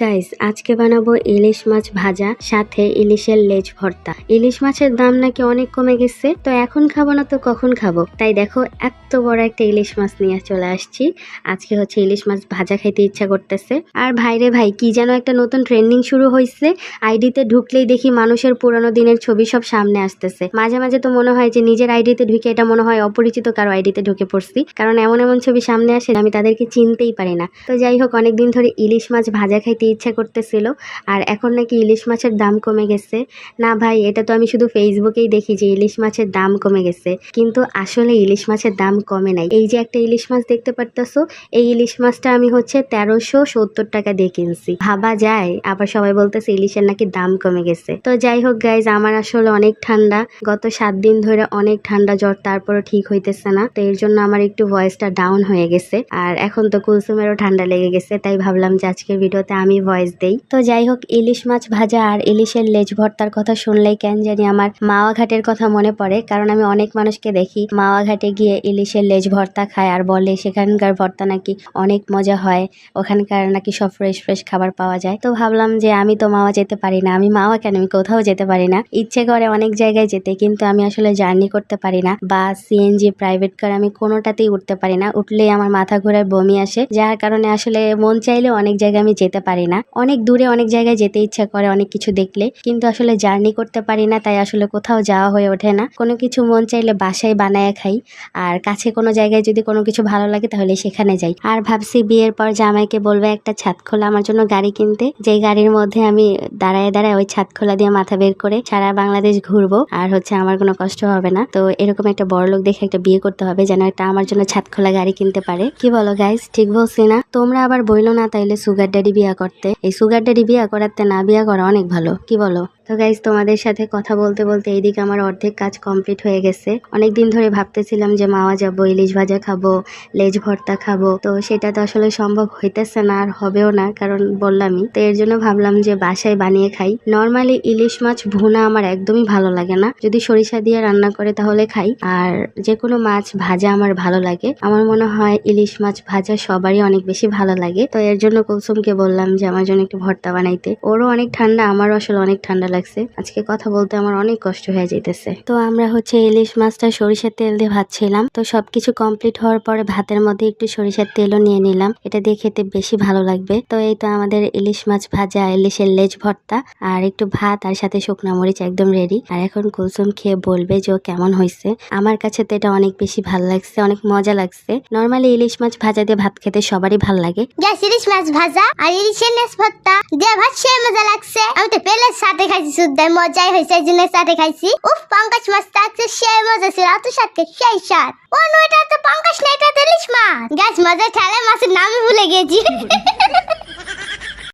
Guys আজকে বানাবো ইলিশ মাছ ভাজা, সাথে ইলিশের লেজ ভর্তা। ইলিশ মাছের দাম নাকি অনেক কমে গেছে, তো এখন খাব না তো কখন খাব? তাই দেখো, এত বড় একটা ইলিশ মাছ নিয়ে চলে আসছি। আজকে হচ্ছে ইলিশ মাছ ভাজা খাইতে ইচ্ছা করতেছে। আর ভাইরে ভাই, কি যেন একটা নতুন ট্রেন্ডিং শুরু হয়েছে আইডিতে ঢুকলেই দেখি মানুষের পুরানো দিনের ছবি সব সামনে আসতেছে। মাঝে মাঝে তো মনে হয় যে নিজের আইডিতে ঢুকে এটা মনে হয় অপরিচিত কারও আইডিতে ঢুকে পড়ছি। কারণ এমন এমন ছবি সামনে আসে, আমি তাদেরকে চিনতেই পারি না। তো যাই হোক, অনেকদিন ধরে ইলিশ মাছ ভাজা খাইতে ইচ্ছা করতেছিল। আর এখন নাকি ইলিশ মাছের দাম কমে গেছে। না ভাই, এটা তো আমি শুধু ফেসবুকেই দেখি যে ইলিশ মাছের দাম কমে গেছে। কিন্তু আসলে ইলিশ মাছের দাম কমে নাই। এই যে একটা ইলিশ মাছ দেখতে পারতেছো, এই ইলিশ মাছটা আমি হচ্ছে তেরোশো সত্তর টাকা দিয়ে কিনছি। ভাবা যায়, আবার সবাই বলতেছে ইলিশের নাকি দাম কমে গেছে। তো যাই হোক গাইজ আমার আসলে অনেক ঠান্ডা। গত সাত দিন ধরে অনেক ঠান্ডা জ্বর, তারপরও ঠিক হইতেছে না। তো এর জন্য আমার একটু ভয়েসটা ডাউন হয়ে গেছে। আর এখন তো কুলসুমেরও ঠান্ডা লেগে গেছে, তাই ভাবলাম যে আজকের ভিডিওতে আমি ভয়েস দেই। তো যাই হোক, ইলিশ মাছ ভাজা আর ইলিশের লেজ ভর্তার কথা শুনলেই কেন জানি আমার মাওয়া ঘাটের কথা মনে পড়ে, কারণ আমি অনেক মানুষকে দেখি মাওয়া ঘাটে গিয়ে ইলিশের লেজ ভর্তা খায় আর বলে, সেখানকার ভর্তা নাকি অনেক মজা হয়, ওখানকার নাকি সব ফ্রেশ ফ্রেশ খাবার পাওয়া যায়। তো ভাবলাম যে আমি তো মাওয়া যেতে পারি না, আমি মাওয়া কেন? আমি কোথাও যেতে পারি না। ইচ্ছে করে অনেক জায়গায় যেতে, কিন্তু আমি আসলে জার্নি করতে পারি না। বাস সিএনজি প্রাইভেট কার আমি কোনোটাতেই উঠতে পারি না। উঠলেই আমার মাথা ঘোরার বমি আসে, যার কারণে আসলে মন চাইলে অনেক জায়গায় আমি যেতে পারি না। অনেক দূরে অনেক জায়গায় যেতে ইচ্ছা করে অনেক কিছু দেখলে। কিন্তু আসলে জার্নি করতে পারি না, তাই আসলে কোথাও যাওয়া হয়ে ওঠে না। কোনো কিছু মন চাইলে বাসায় বানায় খাই। আর কাছে কোনো জায়গায় যদি কোনো কিছু ভালো লাগে তাহলে সেখানে যাই। আর ভাবছি বিয়ের পর জামাইকে বলবে, একটা ছাদ খোলা, আমার জন্য গাড়ি কিনতে। যে গাড়ির মধ্যে আমি দাঁড়ায় দাঁড়ায় ওই ছাদ খোলা দিয়ে মাথা বের করে সারা বাংলাদেশ ঘুরবো। আর হচ্ছে আমার কোনো কষ্ট হবে না। তো এরকম একটা বড় লোক দেখে একটা বিয়ে করতে হবে, যেন একটা আমার জন্য ছাদ খোলা গাড়ি কিনতে পারে। কি বলো গাইস ঠিক বলছি না? তোমরা আবার বইলো না তাইলে সুগার ড্যাডি বিয়া করতে? এই সুগার বিয়া করাতে না বিয়া করা অনেক ভালো। কি বলো? তো গাইজ তোমাদের সাথে কথা বলতে বলতে এইদিকে আমার অর্ধেক কাজ কমপ্লিট হয়ে গেছে। অনেক দিন ধরে ভাবতেছিলাম যে মাওয়া যাব, ইলিশ ভাজা খাব, লেজ ভর্তা খাব। তো সেটা তো আসলে সম্ভব হইতেছে না, আর হবেও না, কারণ বললামই। তো এর জন্য ভাবলাম যে বাসায় বানিয়ে খাই। নর্মালি ইলিশ মাছ ভুনা আমার একদমই ভালো লাগে না। যদি সরিষা দিয়ে রান্না করে তাহলে খাই। আর যে কোনো মাছ ভাজা আমার ভালো লাগে। আমার মনে হয় ইলিশ মাছ ভাজা সবারই অনেক বেশি ভালো লাগে। তো এর জন্য কুলসুমকে বললাম যে আমার জন্য একটু ভর্তা বানাইতে। ওরও অনেক ঠান্ডা, আমারও আসলে অনেক ঠান্ডা লাগছে। আজকে কথা বলতে আমার অনেক কষ্ট হয়ে যাইতেছে। তো আমরা হচ্ছে ইলিশ মাছটা সরিষার তেল দিয়ে ভাজছিলাম তো সবকিছু কমপ্লিট হওয়ার পরে ভাতের মধ্যে একটু সরিষার তেলও নিয়ে নিলাম। এটা দিয়ে খেতে বেশি ভালো লাগবে। তো এই তো আমাদের ইলিশ মাছ ভাজা, ইলিশের লেজ ভর্তা আর একটু ভাত আর সাথে শুকনা মরিচ একদম রেডি আর এখন কুলসুম খেয়ে বলবে যে কেমন হয়েছে আমার কাছে তো এটা অনেক বেশি ভালো লাগছে, অনেক মজা লাগছে। নর্মালি ইলিশ মাছ ভাজা দিয়ে ভাত খেতে সবারই ভালো লাগে। ইলিশ মাছ ভাজা আর ইলিশের নেস ভর্তা। যে ভাত সে মজা লাগছে। আমি তো পেলের সাথে খাইছি শুদ্ধ মজাই হয়েছে জিনিস সাথে খাইছি। উফ পঙ্কজ মাছ থাকছে সে মজা ছিল এত সাথে সেই স্বাদ। নো, এটা তো পঙ্কজ না, এটা তো ইলিশ মাছ। মজা ঠেলে মাছের নামই ভুলে গেছি।